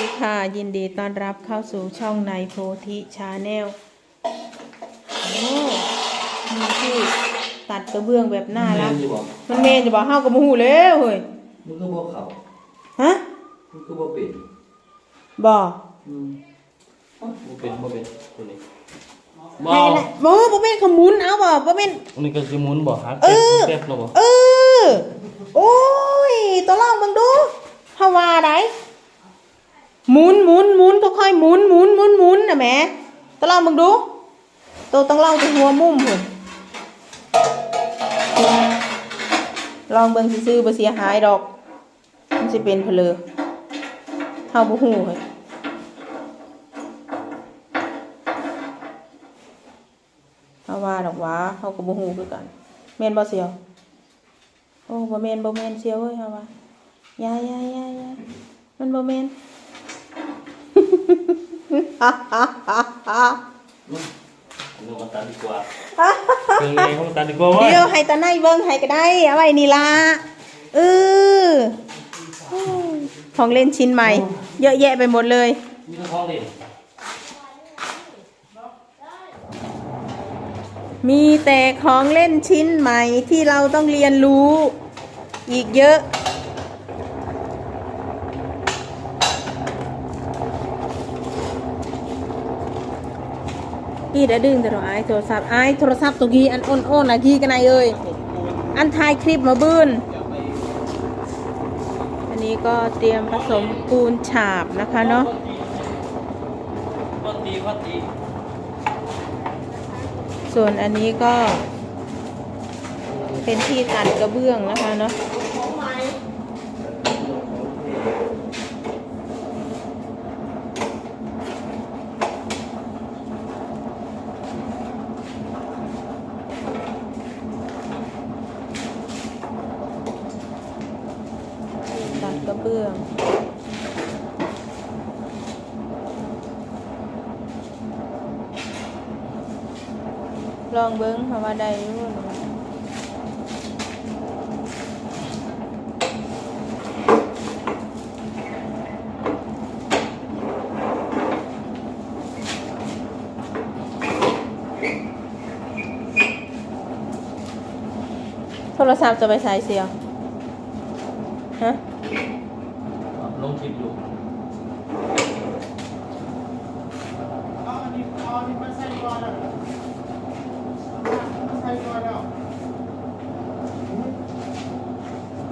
ดีค่ะยินดีต้อนรับเข้าสู่ช่องในโพธิชาแนลโอ้มีที่ตัดกระเบื้องแบบน่ารักแม่นอยู่บ่มันเมนจะบอกเฮากับมูหูแล้วเฮ้ยมันก็บ่เข้าฮะมันก็บ่เป็นบ่อืมบ่เป็นบ่เป็นตัวนี้ให้นะบ่บ่เป็นขมุนเอาบ่บ่เป็นอันนี้ก็สิหมุนบ่ฮักเออเต็มแล้วบ่เออ โอ้ยตัวลองเบิ่งดูเฮาว่าได หมุนหมุนหมุนค่อยๆหมุนหมุนหมุนหมุนน่ะแหมตัวลองเบิ่งดูโตต้องลองที่หัวมุมพุ่นลองเบิ่งซื่อๆบ่เสียหายดอก มันสิเป็นเพลอเฮาบ่ฮู้เฮ้ยเฮาว่าดอกว่าเฮาก็บ่ฮู้คือกันแม่นบ่เสียว โอ้บ่แม่นบ่แม่นเสียวเอ้ยเฮาว่ายายายายามันบ่แม่น อันนี้มาตัดดีกว่าเครื่องนี้ของตัดดีกว่าเว้ยเดี๋ยวให้ตาไนเบิ่งให้ก็ได้เอาไว้นี่ล่ะเออของเล่นชิ้นใหม่ เยอะแยะไปหมดเลยมีทั้งของเล่นมีแต่ของเล่นชิ้นใหม่ที่เราต้องเรียนรู้ อีกเยอะ อีเดยวดึงแต่เราไอ้โทรศัพท์ไอ้โทรศัพท์ตัวกี้อันอ้นอ้นๆนะกี้กันไอเอ้ยอันถ่ายคลิปมาบื้นอันนี้ก็เตรียมผสมปูนฉาบนะคะเนาะส่วนอันนี้ก็เป็นที่ตัดกระเบื้องนะคะเนาะ เบื้องลองเบิ้งเพราะว่าได้รู้โทรศัพท์จะไปใส่เสียวฮะ ลงคลิปอยู่ เอาอันนี้เอาอันนี้มาใส่ก่อนแล้วมาใส่ก่อนแล้ว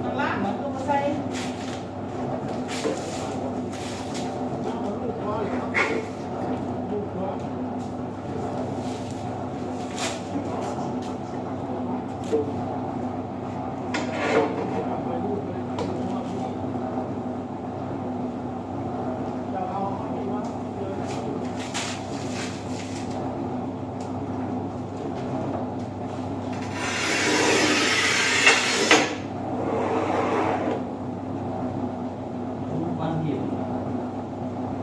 ข้างล่างมันก็มาใส่เอาลูกพ่อเลยครับลูกพ่อ มันหิว อืม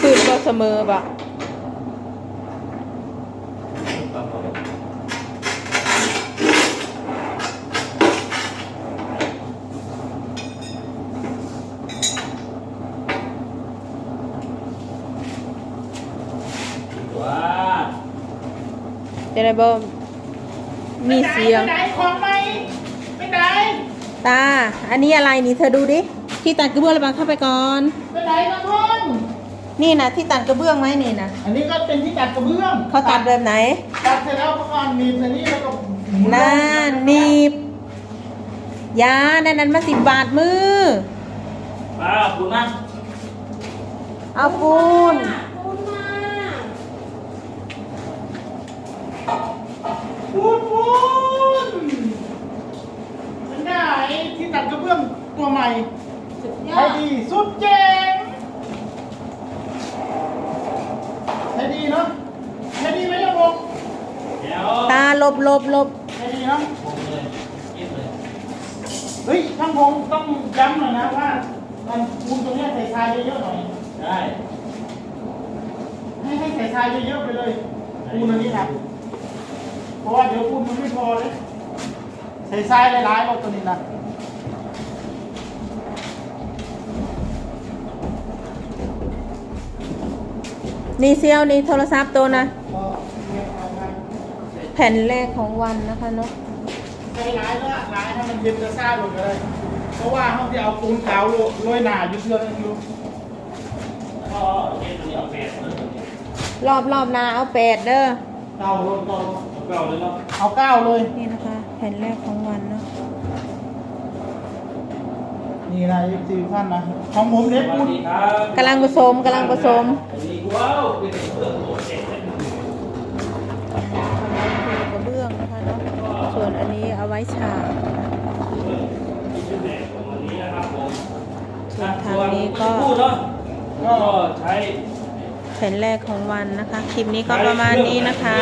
คืนก็เสมอปะ ตามเขาเลย ว้า จะได้บ่มีเสียง ไม่ได้ของไหมไม่ได้ตา อันนี้อะไรนี่เธอดูดิ ที่ตัดกระเบื้องระบางเข้าไปก่อน ไม่ได้นะพ่อนนี่นะที่ตัดกระเบื้องไหมนี่นะอันนี้ก็เป็นที่ตัดกระเบื้องเขาตัดแบบไหน ตัดเสร็จแล้วก็ก่อนมีอันนี้แล้วก็หมุน่าหนีบยานั่นนั้นมาสิบบาทมือ ป้าคุณนั่นเอาปูน ปูนปูนมันได้ที่ตัดกระเบื้องตัวใหม่สุดยใช้อดดีสุดเจ๋งใช้ดีเนาะใช้ดีไหมยังบงเดี๋ยวตาหลบหลบหลบใช้ดีเนาะ ผมเลยกินเลยใเฮ้ยช่างพงต้องย้ำหน่อยนะว่ามันปูนตรงเนี้ยใส่ทรายเยอะๆหน่อย ได้ให้ให้ใส่ทรายเยอะๆไปเลยปูนอันนี้นะ เพราะว่าเดี๋ยวปูนมันไม่พอเลยใส่ทรายหลายๆรถตัวนี้นะนี่เซียวนี่โทรศัพท์ตัวนะก็เก็บเอามาแผ่นแรกของวันนะคะเนาะใส่หลายแล้วหลายให้มันเย็นจะซ่าลงเลย เพราะว่าเขาจะเอาปูนขาวโรยหนาอยู่เชื่อนึงอยู่ก็เก็บตัวนี้เอาแปดเลยรอบรอบหนาเอาแปดเด้อเก้าลงเก้าลง เอาเก้าเลยเนาะเอาเก้าเลย นี่นะคะแผ่นแรกของวันเนาะนี่นะยี่สิบท่านนะ ของผมสเล็กวัสปูนดีครับกำลังผสมกำลังผสมสวัสดีว้าวเป็นเพื่อนโหดเด็กเลยกระเบื้องนะคะเนาะส่วนอันนี้เอาไว้ฉากชื่อแดงของวันนี้นะครับผมส่วนทางนี้ก็พูดเนาะก็ใช้ แผ่นแรกของวันนะคะ คลิปนี้ก็ประมาณนี้นะคะ